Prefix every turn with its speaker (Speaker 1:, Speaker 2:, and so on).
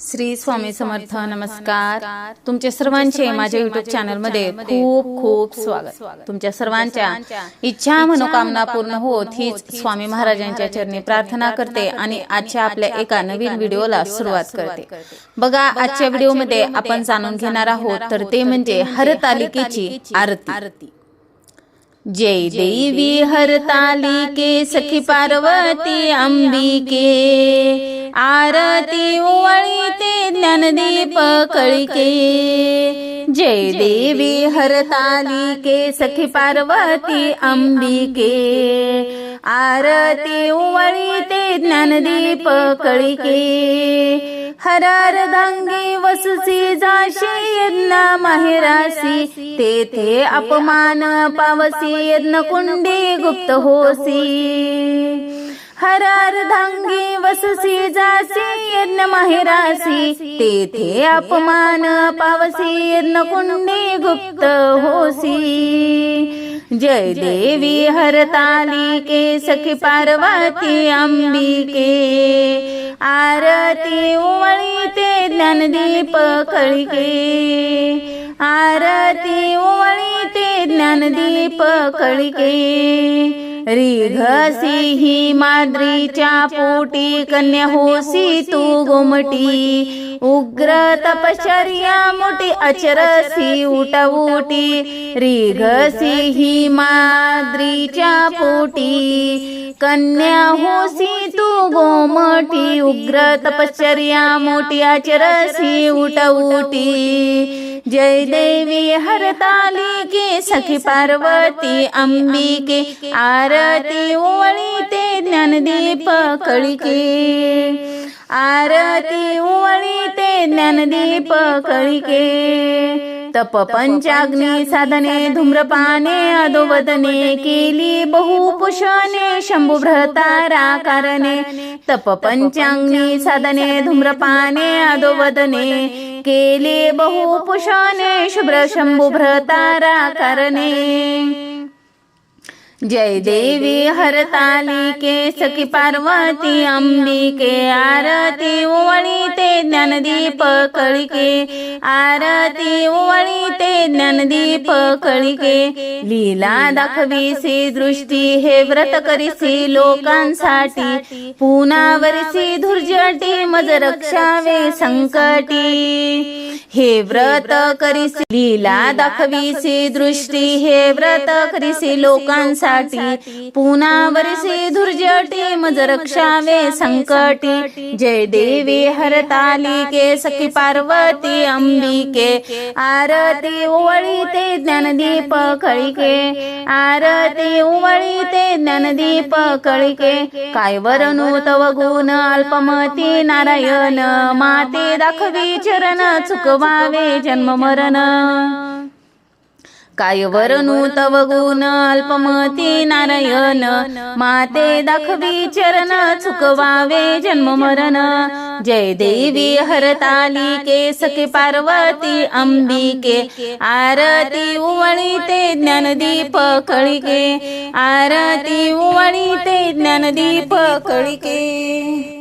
Speaker 1: श्री स्वामी समर्थ नमस्कार. तुमच्या सर्वांचे माझ्या युट्यूब चॅनलमध्ये खूप खूप स्वागत. तुमच्या सर्वांच्या इच्छा मनोकामना पूर्ण होत हीच स्वामी महाराजांच्या चरणी प्रार्थना करते आणि आजच्या आपल्या एका नवीन व्हिडिओला सुरुवात करते. बघा आजच्या व्हिडिओमध्ये आपण जाणून घेणार आहोत तर ते म्हणजे हरतालिकेची आरती. जय देवी हरतालिके सखी पार्वती अंबिके। आरती ओवळीते ज्ञानदीप कळिके। जय देवी हरतालिके सखी पार्वती अंबिके। आरती ओवळीते ज्ञानदीप कळिके. हरार धांगी वसुसी जाशी यज्ञ माहेरासी तेथे अपमान पावसी यज्ञ कुंडी गुप्त होसी. हरार धांगी वसुसी जासी यज्ञ माहेरासी तेथे अपमान पावसी यज्ञ कुंडी गुप्त होसी. जय देवी हरतालिके सखी पार्वती अंबिके। आरती उवळीते ज्ञानदीप कळिके आरती उवळीते ज्ञानदीप कळिके रिघसी ही माद्रीच्या पोटी कन्या होसी तू गोमटी। उग्र तपश्चर्या मोठी अचरसी उठवुटी रिघसी ही माद्रीच्या पोटी. कन्या होसी तू गोमटी उग्र तपश्चर्या मोठी आचरसी उठवुटी. जय देवी हरतालिके सखी पार्वती अंबिके आरती ओवळीते ज्ञानदीप कळिके. आरती ओवळीते ज्ञानदीप कळिके. तप पंचाग्नी साधने धूम्रपाने अधोवदने केली बहुपुषणे शंभुभ्रतारा कारणे तप पंचाग्नी साधने धूम्रपाने अधोवदने केली बहुपुषणे शुभ्र शंभुभ्रतारा कारणे जय देवी हरतालिके सखी पार्वती अंबिके आरती ओवळीते ज्ञानदीप कळिके आरती ओवळीते ज्ञानदीप कळिके लीला दाखवीसी दृष्टी हे व्रत करीसी लोकांसाठी पुनावरसी धुर्जटी मज रक्षावे संकटी. हे व्रत करीसी लीला दाखवीसी दृष्टी हे व्रत करीसी लोकांसाठी. पुन्हा वरसी धुर्जटी मज रक्षावे संकटी. जय देवी हरतालिके सखी पार्वती अंबिके. आरती ओवळीते ज्ञानदीप कळिके. आरती ओवळीते ज्ञानदीप कळिके. काय वरनु तव गुण अल्पमती नारायण. माते दाखवी चरण चुकवावे जन्म मरण काय वरनु तव गुण अल्पमती नारायण. माते दाखवी चरण चुकवावे जन्म मरण जय देवी हरतालिके सखे पार्वती अंबिके. आरती उवळीते ज्ञानदीप कळिके. आरती उवळीते ज्ञानदीप कळिके.